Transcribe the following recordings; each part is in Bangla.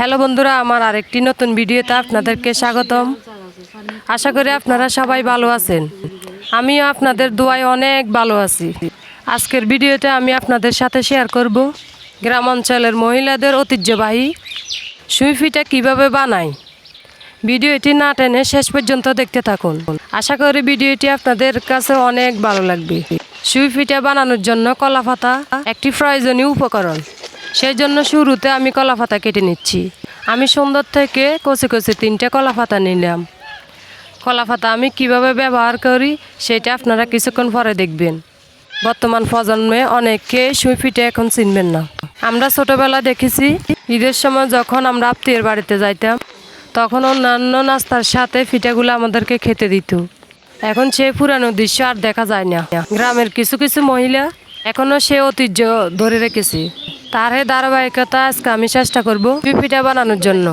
হ্যালো বন্ধুরা, আমার আরেকটি নতুন ভিডিওতে আপনাদেরকে স্বাগতম। আশা করি আপনারা সবাই ভালো আছেন। আমিও আপনাদের দোয়ায় অনেক ভালো আছি। আজকের ভিডিওতে আমি আপনাদের সাথে শেয়ার করব। গ্রাম অঞ্চলের মহিলাদের ঐতিহ্যবাহী সুইফিটা কীভাবে বানায় ভিডিওটি না টেনে শেষ পর্যন্ত দেখতে থাকুন। আশা করি ভিডিওটি আপনাদের কাছে অনেক ভালো লাগবে। সুই পিঠা বানানোর জন্য কলাপাতা একটি প্রয়োজনীয় উপকরণ। সেই জন্য শুরুতে আমি কলা পাতা কেটে নিচ্ছি। আমি সুন্দর থেকে কচি কচি তিনটে কলা পাতা নিলাম। কলা পাতা আমি কীভাবে ব্যবহার করি সেটা আপনারা কিছুক্ষণ পরে দেখবেন। বর্তমান প্রজন্মে অনেকে সুই এখন চিনবেন না। আমরা ছোটোবেলা দেখেছি, ঈদের সময় যখন আমরা আত্মীয়ের বাড়িতে যাইতাম, তখন অন্যান্য নাস্তার সাথে পিঠাগুলো আমাদেরকে খেতে দিত। এখন সে পুরানো দৃশ্য আর দেখা যায় না। গ্রামের কিছু কিছু মহিলা এখনও সে ঐতিহ্য ধরে রেখেছে। তার এই ধারাবাহিকতা আজকে আমি চেষ্টা করব পিঠা বানানোর জন্য।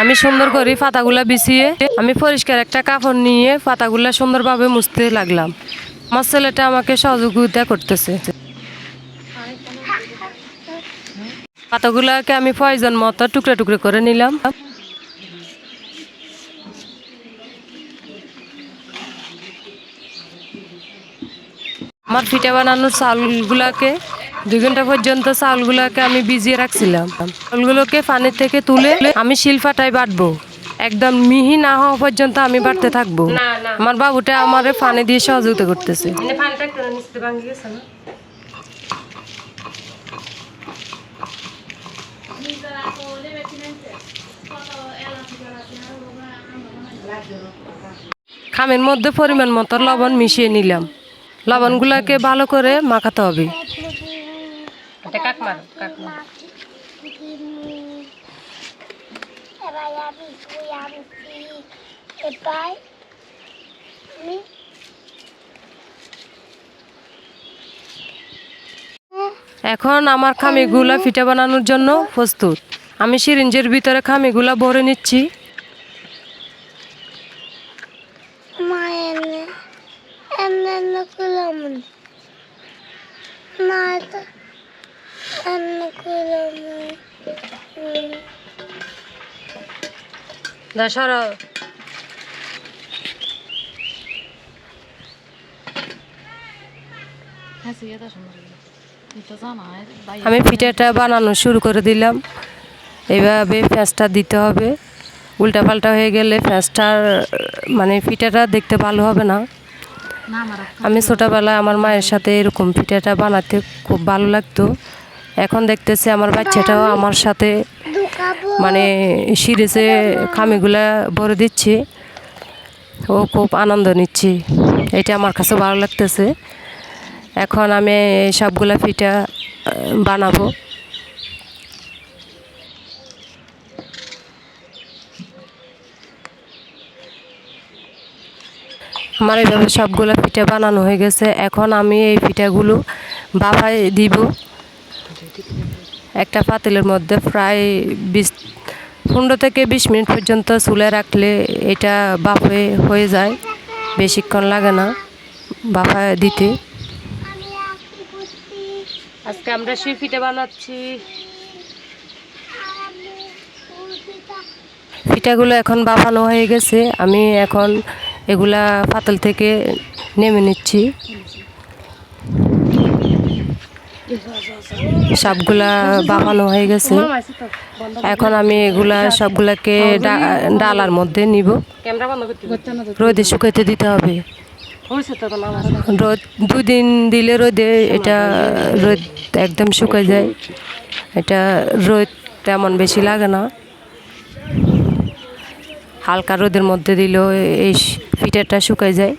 আমি সুন্দর করে পাতাগুলা বিছিয়ে, আমি পরিষ্কার একটা কাপড় নিয়ে পাতাগুলা সুন্দরভাবে মুছতে লাগলাম। আমার ছেলেটা আমাকে সহযোগিতা করতেছে। পাতাগুলাকে আমি প্রয়োজন মতো টুকরো টুকরো করে নিলাম। আমার পিঠা বানানোর চাউলগুলাকে দুই ঘণ্টা পর্যন্ত চাউলগুলাকে আমি ভিজিয়ে রাখছিলাম। চাউলগুলোকে পানির থেকে তুলে আমি শিলফাটায় বাটবো। একদম মিহি না হওয়া পর্যন্ত আমি বাড়তে থাকব। আমার বাবুটা আমার পানি দিয়ে সহযোগিতা করতেছে। খামের মধ্যে পরিমাণ মতো লবণ মিশিয়ে নিলাম। লবণগুলোকে ভালো করে মাখাতে হবে। Me. এখন আমার খামিগুলা পিঠা বানানোর জন্য প্রস্তুত আমি সিরিঞ্জের ভিতরে খামিগুলা ভরে নিচ্ছি. দশরা আমি পিঠাটা বানানো শুরু করে দিলাম। এইভাবে ফ্যাঁসটা দিতে হবে। উল্টা পাল্টা হয়ে গেলে ফ্যাঁসটার মানে পিঠাটা দেখতে ভালো হবে না। আমি ছোটোবেলায় আমার মায়ের সাথে এরকম পিঠাটা বানাতে খুব ভালো লাগতো। এখন দেখতেছি আমার বাচ্চাটাও আমার সাথে. মানে সিরিজে খামিগুলা ভরে দিচ্ছি, ও খুব আনন্দ নিচ্ছি। এটা আমার কাছে ভালো লাগতেছে। এখন আমি সবগুলা পিঠা বানাবো। আমার এইভাবে সবগুলো পিঠা বানানো হয়ে গেছে। এখন আমি এই পিঠাগুলো বাবায় দিব। একটা পাতিলের মধ্যে প্রায় বিশ পনেরো থেকে বিশ মিনিট পর্যন্ত চুলে রাখলে এটা বাফে হয়ে যায়। বেশিক্ষণ লাগে না বাফায় দিতে। আজকে আমরা সেই পিঠা বানাচ্ছি। পিঠাগুলো এখন বাফানো হয়ে গেছে। আমি এখন এগুলা পাতল থেকে নেমে নিচ্ছি। সবগুলা বাফানো হয়ে গেছে। এখন আমি এগুলা সবগুলাকে ডালার মধ্যে নিব। রোদে শুকাইতে দিতে হবে। রোদ দুদিন দিলে রোদে এটা রোদ একদম শুকায় যায়। এটা রোদ তেমন বেশি লাগে না। হালকা রোদের মধ্যে দিলেও এই পিঠাটা শুকায় যায়।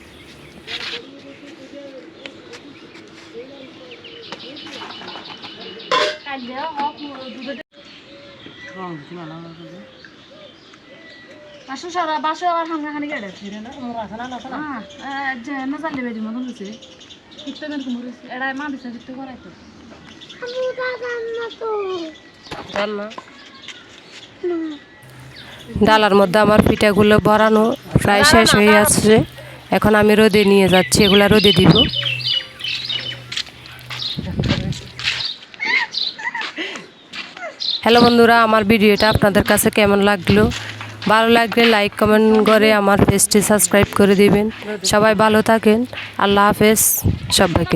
সারা বাসু আবার খানি যে মতন শিখতে মেন এড়াই মা দিছে শিখতে ডালার মধ্যে আমার পিঠাগুলো ভরানো প্রায় শেষ হয়ে আসছে। এখন আমি রোদে নিয়ে যাচ্ছি এগুলা রোদে দিব। হ্যালো বন্ধুরা, আমার ভিডিওটা আপনাদের কাছে কেমন লাগল? ভালো লাগলে লাইক, কমেন্ট করে আমার পেজটি সাবস্ক্রাইব করে দেবেন। সবাই ভালো থাকেন। আল্লাহ হাফেজ। সবাইকে।